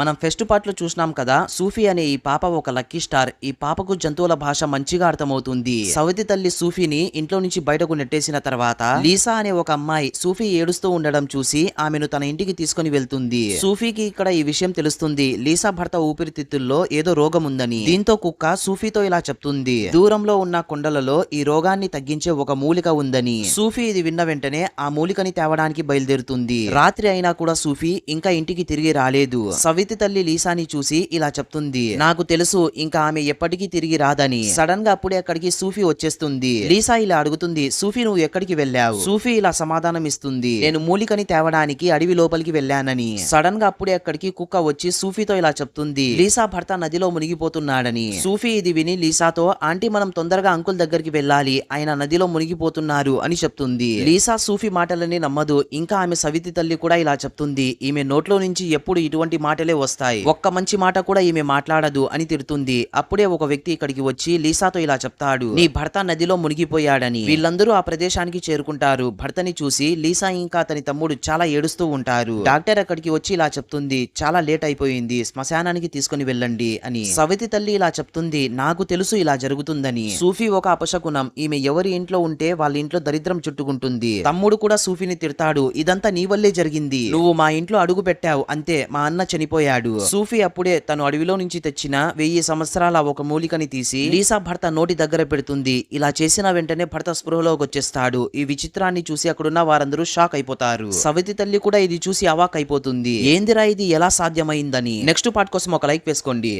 మనం ఫెస్ట్ పార్ట్లో చూసినాం కదా సూఫీ అనే ఈ పాప ఒక లక్కీ స్టార్. ఈ పాపకు జంతువుల భాష మంచిగా అర్థమవుతుంది. సవతి తల్లి సూఫీని ఇంట్లో నుంచి బయటకు నెట్టేసిన తర్వాత లీసా అనే ఒక అమ్మాయి సూఫీ ఏడుస్తూ ఉండడం చూసి ఆమెను తన ఇంటికి తీసుకొని వెళ్తుంది. సూఫీకి ఇక్కడ ఈ విషయం తెలుస్తుంది. లీసా భర్త ఊపిరితిత్తుల్లో ఏదో రోగం ఉందని. దీంతో కుక్క సూఫీతో ఇలా చెప్తుంది. దూరంలో ఉన్న కొండలలో ఈ రోగాన్ని తగ్గించే ఒక మూలిక ఉందని. సూఫీ ఇది విన్న వెంటనే ఆ మూలికని తేవడానికి బయలుదేరుతుంది. రాత్రి అయినా కూడా సూఫీ ఇంకా ఇంటికి తిరిగి రాలేదు. సవి సవితి తల్లి లీసాని చూసి ఇలా చెప్తుంది నాకు తెలుసు ఇంకా ఆమె ఎప్పటికీ తిరిగి రాదని. సడన్గా అప్పుడే అక్కడికి సూఫీ వచ్చేస్తుంది. లీసా ఇలా అడుగుతుంది సూఫీ నువ్వు ఎక్కడికి వెళ్ళావు? సూఫీ ఇలా సమాధానం ఇస్తుంది నేను మూలికని తేవడానికి అడవి లోపలికి వెళ్ళానని. సడన్గా అప్పుడే అక్కడికి కుక్క వచ్చి సూఫీతో ఇలా చెప్తుంది లీసా భర్త నదిలో మునిగిపోతున్నాడని. సూఫీ ఇది విని లీసాతో ఆంటీ మనం తొందరగా అంకుల్ దగ్గరికి వెళ్ళాలి ఆయన నదిలో మునిగిపోతున్నారు అని చెప్తుంది. లీసా సూఫీ మాటలని నమ్మదు ఇంకా ఆమె సవితి తల్లి కూడా ఇలా చెప్తుంది ఈమె నోట్లో నుంచి ఎప్పుడు ఇటువంటి మాటలే వస్తాయి. ఒక్క మంచి మాట కూడా ఈమె మాట్లాడదు అని తిడుతుంది. అప్పుడే ఒక వ్యక్తి ఇక్కడికి వచ్చి లీసాతో ఇలా చెప్తాడు. నీ భర్త నదిలో మునిగిపోయాడని. వీళ్ళందరూ ఆ ప్రదేశానికి చేరుకుంటారు. భర్తని చూసి లీసా ఇంకా అతని తమ్ముడు చాలా ఏడుస్తూ ఉంటారు. డాక్టర్ అక్కడికి వచ్చి ఇలా చెప్తుంది చాలా లేట్ అయిపోయింది శ్మశానానికి తీసుకుని వెళ్ళండి అని. సవితి తల్లి ఇలా చెప్తుంది నాకు తెలుసు ఇలా జరుగుతుందని. సూఫీ ఒక అపశకునం. ఈమె ఎవరి ఇంట్లో ఉంటే వాళ్ళ ఇంట్లో దరిద్రం చుట్టుకుంటుంది. తమ్ముడు కూడా సూఫీని తిడతాడు ఇదంతా నీ వల్లే జరిగింది. నువ్వు మా ఇంట్లో అడుగు పెట్టావు అంతే. మా అన్న చనిపోయాడు. సూఫీ అప్పుడే తను అడవిలో నుంచి తెచ్చిన వెయ్యి సంవత్సరాల ఒక మూలికని తీసి లీసా భర్త నోటి దగ్గర పెడుతుంది. ఇలా చేసిన వెంటనే భర్త స్పృహలోకి వచ్చేస్తాడు. ఈ విచిత్రాన్ని చూసి అక్కడున్న వారందరూ షాక్ అయిపోతారు. సవితి తల్లి కూడా ఇది చూసి అవాక్ అయిపోతుంది ఏందిరా ఇది? ఎలా సాధ్యమైందని? నెక్స్ట్ పార్ట్ కోసం ఒక లైక్ వేసుకోండి.